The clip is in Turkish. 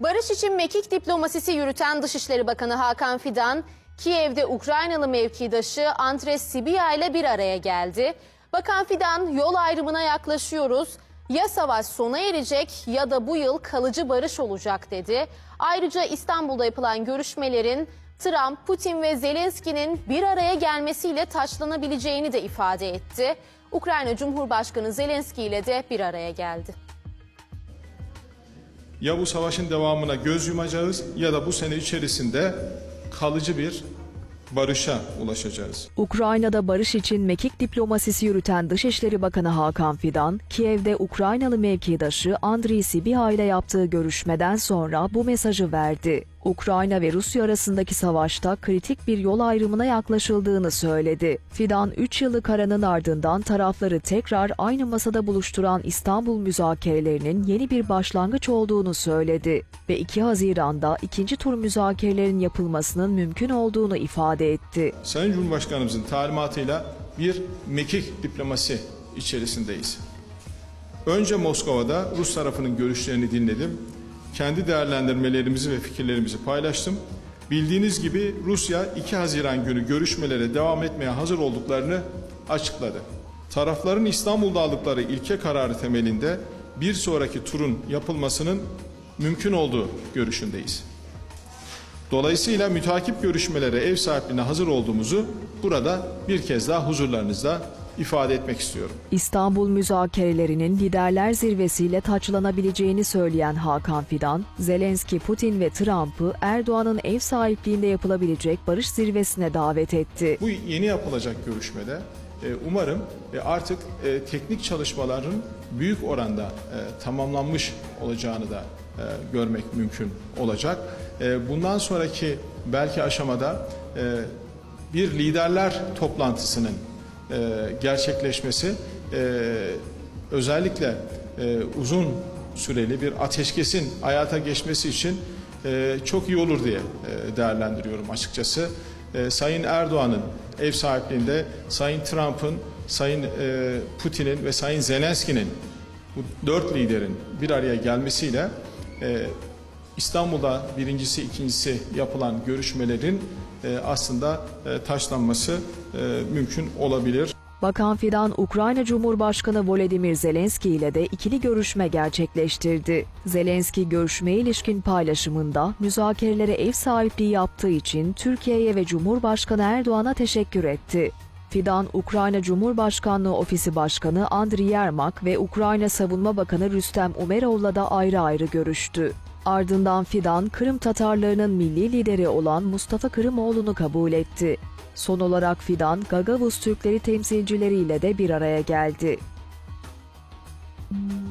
Barış için mekik diplomasisi yürüten Dışişleri Bakanı Hakan Fidan, Kiev'de Ukraynalı mevkidaşı Andres Sibiya ile bir araya geldi. Bakan Fidan, yol ayrımına yaklaşıyoruz. Ya savaş sona erecek ya da bu yıl kalıcı barış olacak dedi. Ayrıca İstanbul'da yapılan görüşmelerin Trump, Putin ve Zelenski'nin bir araya gelmesiyle taçlanabileceğini de ifade etti. Ukrayna Cumhurbaşkanı Zelenski ile de bir araya geldi. Ya bu savaşın devamına göz yumacağız ya da bu sene içerisinde kalıcı bir barışa ulaşacağız. Ukrayna'da barış için mekik diplomasisi yürüten Dışişleri Bakanı Hakan Fidan, Kiev'de Ukraynalı mevkidaşı Andriy Sibiha ile yaptığı görüşmeden sonra bu mesajı verdi. Ukrayna ve Rusya arasındaki savaşta kritik bir yol ayrımına yaklaşıldığını söyledi. Fidan, 3 yıllık aranın ardından tarafları tekrar aynı masada buluşturan İstanbul müzakerelerinin yeni bir başlangıç olduğunu söyledi ve 2 Haziran'da ikinci tur müzakerelerin yapılmasının mümkün olduğunu ifade etti. Sayın Cumhurbaşkanımızın talimatıyla bir mekik diplomasi içerisindeyiz. Önce Moskova'da Rus tarafının görüşlerini dinledim. Kendi değerlendirmelerimizi ve fikirlerimizi paylaştım. Bildiğiniz gibi Rusya 2 Haziran günü görüşmelere devam etmeye hazır olduklarını açıkladı. Tarafların İstanbul'da aldıkları ilke kararı temelinde bir sonraki turun yapılmasının mümkün olduğu görüşündeyiz. Dolayısıyla mütakip görüşmelere ev sahipliğine hazır olduğumuzu burada bir kez daha huzurlarınızda ifade etmek istiyorum. İstanbul müzakerelerinin liderler zirvesiyle taçlanabileceğini söyleyen Hakan Fidan, Zelenski, Putin ve Trump'ı Erdoğan'ın ev sahipliğinde yapılabilecek barış zirvesine davet etti. Bu yeni yapılacak görüşmede e, umarım e, artık e, teknik çalışmaların büyük oranda tamamlanmış olacağını da görmek mümkün olacak. Bundan sonraki belki aşamada bir liderler toplantısının e, gerçekleşmesi e, özellikle e, uzun süreli bir ateşkesin hayata geçmesi için e, çok iyi olur diye e, değerlendiriyorum açıkçası. E, Sayın Erdoğan'ın ev sahipliğinde Sayın Trump'ın, Sayın e, Putin'in ve Sayın Zelenski'nin bu dört liderin bir araya gelmesiyle e, İstanbul'da birincisi ikincisi yapılan görüşmelerin aslında e, taşlanması e, mümkün olabilir. Bakan Fidan, Ukrayna Cumhurbaşkanı Volodymyr Zelenski ile de ikili görüşme gerçekleştirdi. Zelenski görüşmeye ilişkin paylaşımında müzakerelere ev sahipliği yaptığı için Türkiye'ye ve Cumhurbaşkanı Erdoğan'a teşekkür etti. Fidan, Ukrayna Cumhurbaşkanlığı Ofisi Başkanı Andriy Yermak ve Ukrayna Savunma Bakanı Rüstem Umerov'la da ayrı ayrı görüştü. Ardından Fidan, Kırım Tatarlarının milli lideri olan Mustafa Kırımoğlu'nu kabul etti. Son olarak Fidan, Gagavuz Türkleri temsilcileriyle de bir araya geldi. Müzik